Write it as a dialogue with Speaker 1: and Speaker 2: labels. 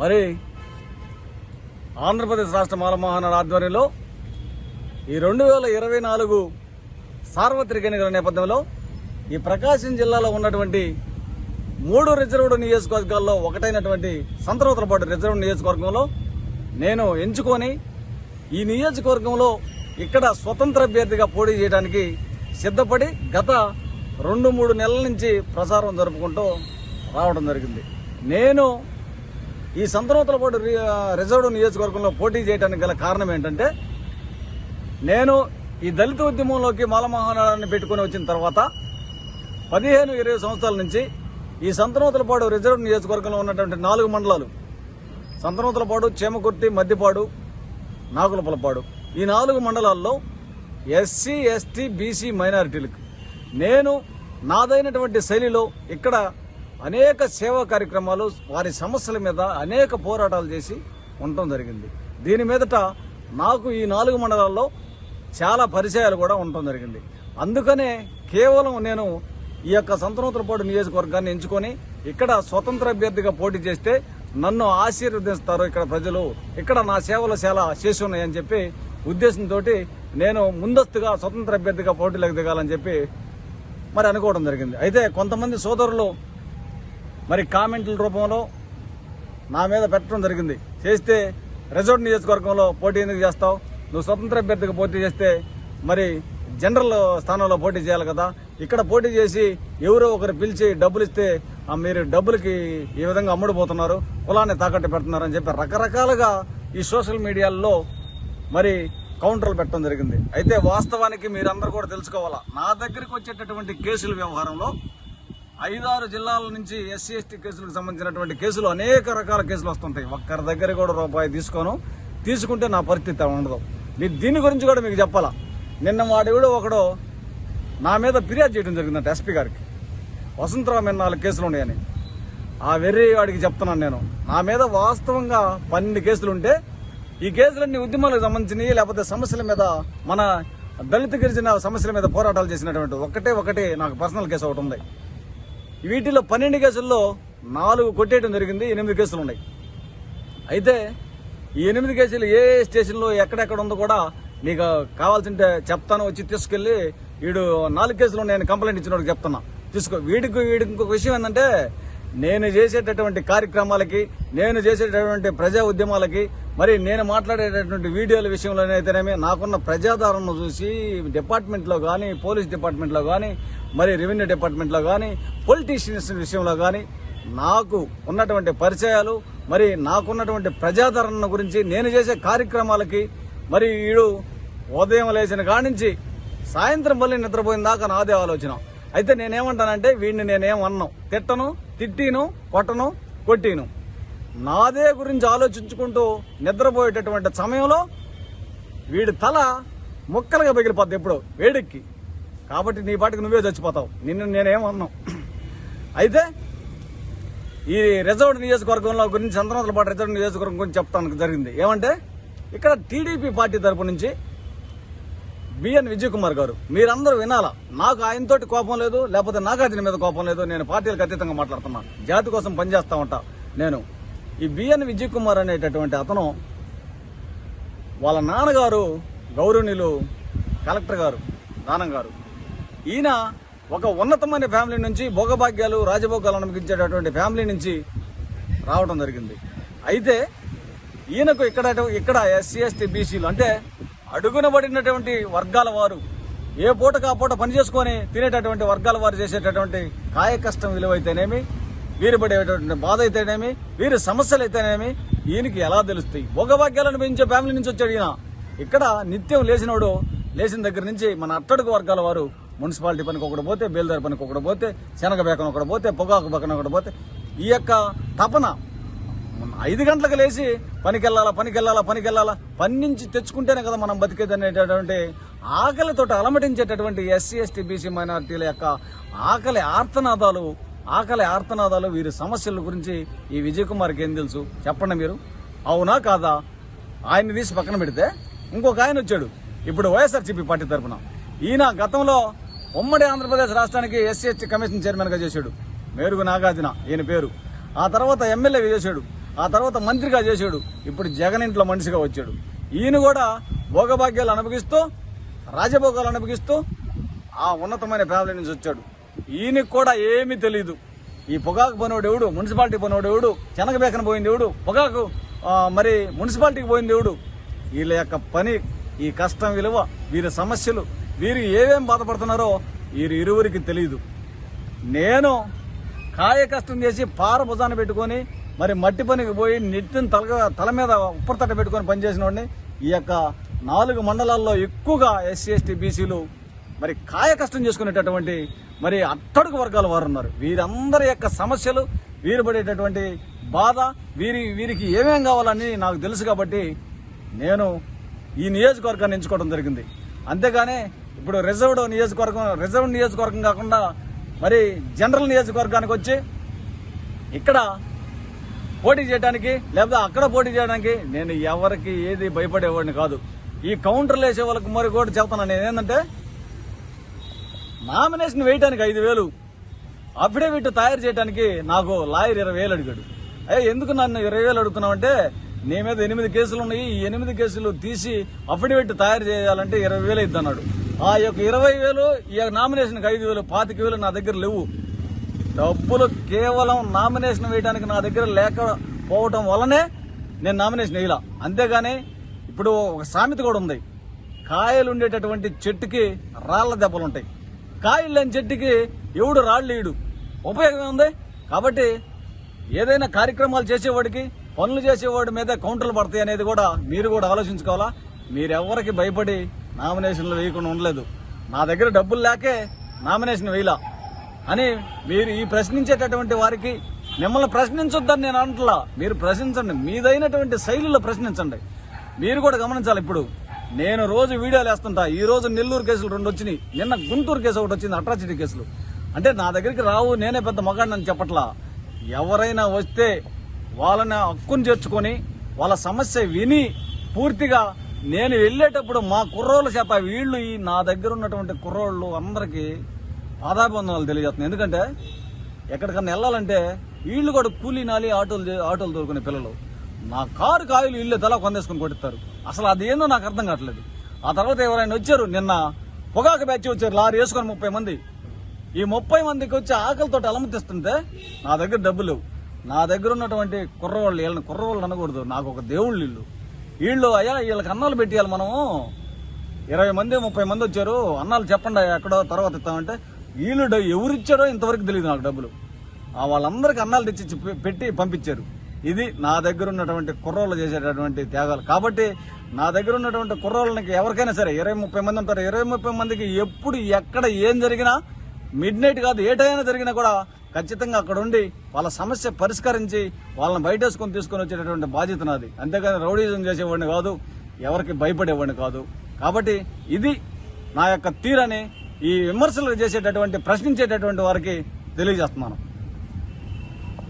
Speaker 1: మరి ఆంధ్రప్రదేశ్ రాష్ట్ర మాలమహానాడు ఆధ్వర్యంలో ఈ రెండు వేల ఇరవై నాలుగు సార్వత్రిక ఎన్నికల నేపథ్యంలో ఈ ప్రకాశం జిల్లాలో ఉన్నటువంటి మూడు రిజర్వ్డ్ నియోజకవర్గాల్లో ఒకటైనటువంటి సంతనూతలపాటు రిజర్వ్ నియోజకవర్గంలో నేను ఎంచుకొని ఈ నియోజకవర్గంలో ఇక్కడ స్వతంత్ర అభ్యర్థిగా పోటీ చేయడానికి సిద్ధపడి గత రెండు మూడు నెలల నుంచి ప్రచారం జరుపుకుంటూ రావడం జరిగింది. నేను ఈ సంతనూతలపాటు రి- రిజర్వ్డ్ నియోజకవర్గంలో పోటీ చేయడానికి గల కారణం ఏంటంటే నేను ఈ దళిత ఉద్యమంలోకి మాలమహానాడాన్ని పెట్టుకుని వచ్చిన తర్వాత పదిహేను ఇరవై సంవత్సరాల నుంచి ఈ సంతనూతలపాడు రిజర్వ్ నియోజకవర్గంలో ఉన్నటువంటి నాలుగు మండలాలు సంతనూతలపాడు చేమకుర్తి మద్దిపాడు నాగులపలపాడు ఈ నాలుగు మండలాల్లో ఎస్సీ ఎస్టీ బీసీ మైనారిటీలకు నేను నాదైనటువంటి శైలిలో ఇక్కడ అనేక సేవా కార్యక్రమాలు వారి సమస్యల మీద అనేక పోరాటాలు చేసి ఉండటం జరిగింది. దీని మీదట నాకు ఈ నాలుగు మండలాల్లో చాలా పరిచయాలు కూడా ఉండటం జరిగింది. అందుకనే కేవలం నేను ఈ యొక్క సంతనూతలపాడు నియోజకవర్గాన్ని ఎంచుకొని ఇక్కడ స్వతంత్ర అభ్యర్థిగా పోటీ చేస్తే నన్ను ఆశీర్వదిస్తారు ఇక్కడ ప్రజలు. ఇక్కడ నా సేవలు చాలా చేసి ఉన్నాయని చెప్పి ఉద్దేశంతో నేను ముందస్తుగా స్వతంత్ర అభ్యర్థిగా పోటీలకు దిగాలని చెప్పి మరి అనుకోవడం జరిగింది. అయితే కొంతమంది సోదరులు మరి కామెంట్ల రూపంలో నా మీద పెట్టడం జరిగింది. చేస్తే రిజర్వ్ నియోజకవర్గంలో పోటీ ఎందుకు చేస్తావు? నువ్వు స్వతంత్ర అభ్యర్థికి పోటీ చేస్తే మరి జనరల్ స్థానంలో పోటీ చేయాలి కదా. ఇక్కడ పోటీ చేసి ఎవరో ఒకరు పిలిచి డబ్బులు ఇస్తే మీరు డబ్బులకి ఈ విధంగా అమ్ముడుపోతున్నారు కులాన్ని తాకట్టు పెడుతున్నారు అని చెప్పి రకరకాలుగా ఈ సోషల్ మీడియాల్లో మరి కౌంటర్లు పెట్టడం జరిగింది. అయితే వాస్తవానికి మీరందరూ కూడా తెలుసుకోవాలా నా దగ్గరికి వచ్చేటటువంటి కేసుల వ్యవహారంలో ఐదారు జిల్లాల నుంచి ఎస్సీ ఎస్టీ కేసులకు సంబంధించినటువంటి కేసులు అనేక రకాల కేసులు వస్తుంటాయి. ఒక్కరి దగ్గర కూడా రూపాయి తీసుకోను. తీసుకుంటే నా పరిస్థితి ఉండదు. నేను దీని గురించి కూడా మీకు చెప్పాలా? నిన్న వాడెవడో ఒకడు నా మీద ఫిర్యాదు చేయడం జరిగిందంట ఎస్పీ గారికి. వసంతరావు మీద నాలుగు కేసులు ఉన్నాయని. ఆ వెర్రి వాడికి చెప్తున్నాను నేను. నా మీద వాస్తవంగా పన్నెండు కేసులు ఉంటే ఈ కేసులన్నీ ఉద్యమాలకు సంబంధించినవి లేకపోతే సమస్యల మీద మన దళిత గిరిజన సమస్యల మీద పోరాటాలు చేసినటువంటి ఒకటే ఒకటి నాకు పర్సనల్ కేసు ఒకటి ఉంది. వీటిలో పన్నెండు కేసుల్లో నాలుగు కొట్టేయడం జరిగింది ఎనిమిది కేసులు ఉన్నాయి. అయితే ఈ ఎనిమిది కేసులు ఏ ఏ స్టేషన్లో ఎక్కడెక్కడ ఉందో కూడా నీకు కావాల్సింటే చెప్తాను. వచ్చి తీసుకెళ్ళి వీడు నాలుగు కేసులు నేను కంప్లైంట్ ఇచ్చినోడికి చెప్తున్నా. తీసుకో వీడికి వీడికి ఇంకొక విషయం ఏంటంటే నేను చేసేటటువంటి కార్యక్రమాలకి నేను చేసేటటువంటి ప్రజా ఉద్యమాలకి మరి నేను మాట్లాడేటటువంటి వీడియోల విషయంలోనైతేనేమి నాకున్న ప్రజాదరణను చూసి డిపార్ట్మెంట్లో కానీ పోలీస్ డిపార్ట్మెంట్లో కానీ మరి రెవెన్యూ డిపార్ట్మెంట్లో కానీ పొలిటీషియన్స్ విషయంలో కానీ నాకు ఉన్నటువంటి పరిచయాలు మరి నాకున్నటువంటి ప్రజాదరణ గురించి నేను చేసే కార్యక్రమాలకి మరి వీడు ఉదయం లేచిన కాడి నుంచి సాయంత్రం మళ్ళీ నిద్రపోయిన దాకా నాదే ఆలోచన. అయితే నేనేమంటానంటే వీడిని నేనేమన్నాను తిట్టను తిట్టిను కొట్టను కొట్టిను. నాదే గురించి ఆలోచించుకుంటూ నిద్రపోయేటటువంటి సమయంలో వీడి తల ముక్కలుగా పగిలిపోద్ది ఎప్పుడు? వేడెక్కి. కాబట్టి నీ పాటికి నువ్వే చచ్చిపోతావు. నిన్ను నేనేమన్నావు అయితే ఈ రిజర్వ్ నియోజకవర్గంలో గురించి సంతనోతల పాటు రిజర్వ్ నియోజకవర్గం గురించి చెప్తానికి జరిగింది. ఏమంటే ఇక్కడ టీడీపీ పార్టీ తరపు నుంచి బిఎన్ విజయ్ కుమార్ గారు మీరందరూ వినాలా? నాకు ఆయనతోటి కోపం లేదు లేకపోతే నాగార్జున మీద కోపం లేదు నేను పార్టీలకు అతీతంగా మాట్లాడుతున్నాను. జాతి కోసం పనిచేస్తా ఉంటా నేను. ఈ బిఎన్ విజయ్ కుమార్ అనేటటువంటి అతను వాళ్ళ నాన్నగారు గౌరవనీయులు కలెక్టర్ గారు దానం గారు. ఈయన ఒక ఉన్నతమైన ఫ్యామిలీ నుంచి భోగభాగ్యాలు రాజభోగాలు అనుమతించేటటువంటి ఫ్యామిలీ నుంచి రావడం జరిగింది. అయితే ఈయనకు ఇక్కడ ఇక్కడ ఎస్సీ ఎస్టీ బీసీలు అంటే అడుగునబడినటువంటి వర్గాల వారు ఏ పూటకు ఆ పూట పని చేసుకొని తినేటటువంటి వర్గాల వారు చేసేటటువంటి కాయ కష్టం విలువైతేనేమి వీరు పడేటటువంటి బాధ అయితేనేమి వీరి సమస్యలు అయితేనేమి ఈయనకి ఎలా తెలుస్తాయి? భోగభాగ్యాలను పెంచే ఫ్యామిలీ నుంచి వచ్చాడు ఈయన. ఇక్కడ నిత్యం లేచినోడు లేచిన దగ్గర నుంచి మన అట్టడుగు వర్గాల వారు మున్సిపాలిటీ పనికి ఒకటి పోతే బేల్దారి పనికి ఒకటి పోతే శనగ బేకన ఒకటి పోతే పొగాకు బెకన ఒకటి పోతే ఈ యొక్క తపన ఐదు గంటలకు లేచి పనికి వెళ్ళాలా పనికి వెళ్ళాలా పనికి వెళ్ళాలా పని నుంచి తెచ్చుకుంటేనే కదా మనం బతికేది అనేటటువంటి ఆకలితో అలమటించేటటువంటి ఎస్సీ ఎస్టీ బీసీ మైనార్టీల యొక్క ఆకలి ఆర్తనాదాలు ఆకలి ఆర్తనాదాలు వీరి సమస్యల గురించి ఈ విజయ్ కుమార్కి ఏం తెలుసు? చెప్పండి మీరు. అవునా కాదా? ఆయన్ని తీసి పక్కన పెడితే ఇంకొక ఆయన వచ్చాడు. ఇప్పుడు వైఎస్ఆర్సీపీ పార్టీ తరఫున ఈయన గతంలో ఉమ్మడి ఆంధ్రప్రదేశ్ రాష్ట్రానికి ఎస్సీ ఎస్టీ కమిషన్ చైర్మన్గా చేశాడు. మేరుగు నాగార్జున ఈయన పేరు. ఆ తర్వాత ఎమ్మెల్యే చేశాడు. ఆ తర్వాత మంత్రిగా చేశాడు. ఇప్పుడు జగన్ ఇంట్లో మనిషిగా వచ్చాడు. ఈయన కూడా భోగభాగ్యాలు అనుభవిస్తూ రాజభోగాలు అనుభవిస్తూ ఆ ఉన్నతమైన ఫ్యామిలీ నుంచి వచ్చాడు. ఈయనకి కూడా ఏమీ తెలియదు ఈ పొగాకు పోయినోడు ఎవడు? మున్సిపాలిటీ పోయినోడు ఎవడు? చెనగబేకన పోయింది ఎవడు? పొగాకు మరి మున్సిపాలిటీకి పోయింది ఎవడు? వీళ్ళ యొక్క పని ఈ కష్టం విలువ వీరి సమస్యలు వీరు ఏమేం బాధపడుతున్నారో వీరు ఇరువురికి తెలియదు నేను కాయ కష్టం చేసి పార భుజాన్ని పెట్టుకొని మరి మట్టి పనికి పోయి నెట్టిని తల తల మీద ఉప్పరతట్ట పెట్టుకొని పనిచేసిన వాడిని ఈ యొక్క నాలుగు మండలాల్లో ఎక్కువగా ఎస్సీ ఎస్టీ బీసీలు మరి కాయ కష్టం చేసుకునేటటువంటి మరి అట్టడుగు వర్గాల వారు ఉన్నారు వీరందరి యొక్క సమస్యలు వీరు పడేటటువంటి బాధ వీరి వీరికి ఏమేం కావాలని నాకు తెలుసు కాబట్టి నేను ఈ నియోజకవర్గాన్ని ఎంచుకోవడం జరిగింది. అంతేగాని ఇప్పుడు రిజర్వ్డ్ నియోజకవర్గం రిజర్వ్ నియోజకవర్గం కాకుండా మరి జనరల్ నియోజకవర్గానికి వచ్చి ఇక్కడ పోటీ చేయడానికి లేకపోతే అక్కడ పోటీ చేయడానికి నేను ఎవరికి ఏది భయపడేవాడిని కాదు. ఈ కౌంటర్లు వేసే వాళ్ళకి మరి కూడా చెప్తున్నాను నేను ఏంటంటే నామినేషన్ వేయటానికి ఐదు వేలు. అఫిడవిట్ తయారు చేయడానికి నాకు లాయర్ ఇరవై వేలు అడిగాడు. అయ్యా ఎందుకు నన్ను ఇరవై వేలు అడుగుతున్నావంటే నీ మీద ఎనిమిది కేసులు ఉన్నాయి ఈ ఎనిమిది కేసులు తీసి అఫిడవిట్ తయారు చేయాలంటే ఇరవై వేలు ఇద్ది అన్నాడు ఆ యొక్క ఇరవై వేలు ఈ నామినేషన్కి ఐదు వేలు పాతిక వేలు నా దగ్గర లేవు. డబ్బులు కేవలం నామినేషన్ వేయడానికి నా దగ్గర లేకపోవటం వల్లనే నేను నామినేషన్ వేయలా. అంతేగాని ఇప్పుడు ఒక సామెత కూడా ఉంది. కాయలు ఉండేటటువంటి చెట్టుకి రాళ్ళ దెబ్బలు ఉంటాయి కాయలు లేని చెట్టుకి ఎవడు రాళ్ళు వేయడు ఉపయోగం ఉంది. కాబట్టి ఏదైనా కార్యక్రమాలు చేసేవాడికి పనులు చేసేవాడి మీద కౌంటర్లు పడతాయి అనేది కూడా మీరు కూడా ఆలోచించుకోవాలా? మీరెవరికి భయపడి నామినేషన్లు వేయకుండా ఉండలేదు. నా దగ్గర డబ్బులు లేకే నామినేషన్ వేయలా. అని మీరు ఈ ప్రశ్నించేటటువంటి వారికి మిమ్మల్ని ప్రశ్నించొద్దని నేను అంటలా మీరు ప్రశ్నించండి. మీదైనటువంటి శైలిలో ప్రశ్నించండి. మీరు కూడా గమనించాలి ఇప్పుడు. నేను రోజు వీడియోలు వేస్తుంటా. ఈ రోజు నెల్లూరు కేసులు రెండు వచ్చినాయి. నిన్న గుంటూరు కేసు ఒకటి వచ్చింది అట్రాసిటీ కేసులు. అంటే నా దగ్గరికి రావు నేనే పెద్ద మగాడిని చెప్పట్లా. ఎవరైనా వస్తే వాళ్ళని హక్కును చేర్చుకొని వాళ్ళ సమస్య విని పూర్తిగా నేను వెళ్ళేటప్పుడు మా కుర్రోళ్ళ చేత వీళ్ళు ఈ నా దగ్గర ఉన్నటువంటి కుర్రోళ్ళు అందరికీ పాదాభివందనాలు తెలియజేస్తున్నాయి. ఎందుకంటే ఎక్కడికన్నా వెళ్ళాలంటే వీళ్ళు కూడా కూలీ నాలి ఆటోలు ఆటోలు దొరుకునే పిల్లలు. నా కారు కాయలు ఇల్లు తల కొందేసుకుని కొట్టిస్తారు అసలు అది ఏందో నాకు అర్థం కావట్లేదు. ఆ తర్వాత ఎవరైనా వచ్చారు నిన్న పొగాకు బ్యాచ్ వచ్చారు లారీ వేసుకొని ముప్పై మంది. ఈ ముప్పై మందికి వచ్చి ఆకలితో అలమతిస్తుంటే నా దగ్గర డబ్బులు లేవు. నా దగ్గర ఉన్నటువంటి కుర్రవాళ్ళు వీళ్ళని కుర్రవాళ్ళు అనకూడదు. నాకు ఒక దేవుళ్ళు ఇల్లు. వీళ్ళు అయ్యా వీళ్ళకి అన్నాలు పెట్టేయాలి మనము. ఇరవై మంది ముప్పై మంది వచ్చారు. అన్నాలు చెప్పండి ఎక్కడో తర్వాత ఇస్తామంటే వీళ్ళు డ- ఎవరు ఇచ్చారో ఇంతవరకు తెలియదు నాకు డబ్బులు. వాళ్ళందరికీ అన్నాలు తెచ్చి పె- పెట్టి పంపించారు. ఇది నా దగ్గర ఉన్నటువంటి కుర్రోళ్ళు చేసేటటువంటి త్యాగాలు. కాబట్టి నా దగ్గర ఉన్నటువంటి కుర్రోళ్ళకి ఎవరికైనా సరే ఇరవై ముప్పై మంది ఉంటారు. ఇరవై ముప్పై మందికి ఎప్పుడు ఎక్కడ ఏం జరిగినా మిడ్ నైట్ కాదు ఏ టైం జరిగినా కూడా ఖచ్చితంగా అక్కడ ఉండి వాళ్ళ సమస్య పరిష్కరించి వాళ్ళని బయటేసుకొని తీసుకొని వచ్చేటటువంటి బాధ్యత నాది. అంతేకాని రౌడీజం చేసేవాడిని కాదు ఎవరికి భయపడేవాడిని కాదు. కాబట్టి ఇది నా యొక్క తీరని ఈ విమర్శలు చేసేటటువంటి ప్రశ్నించేటటువంటి వారికి తెలియజేస్తున్నాను.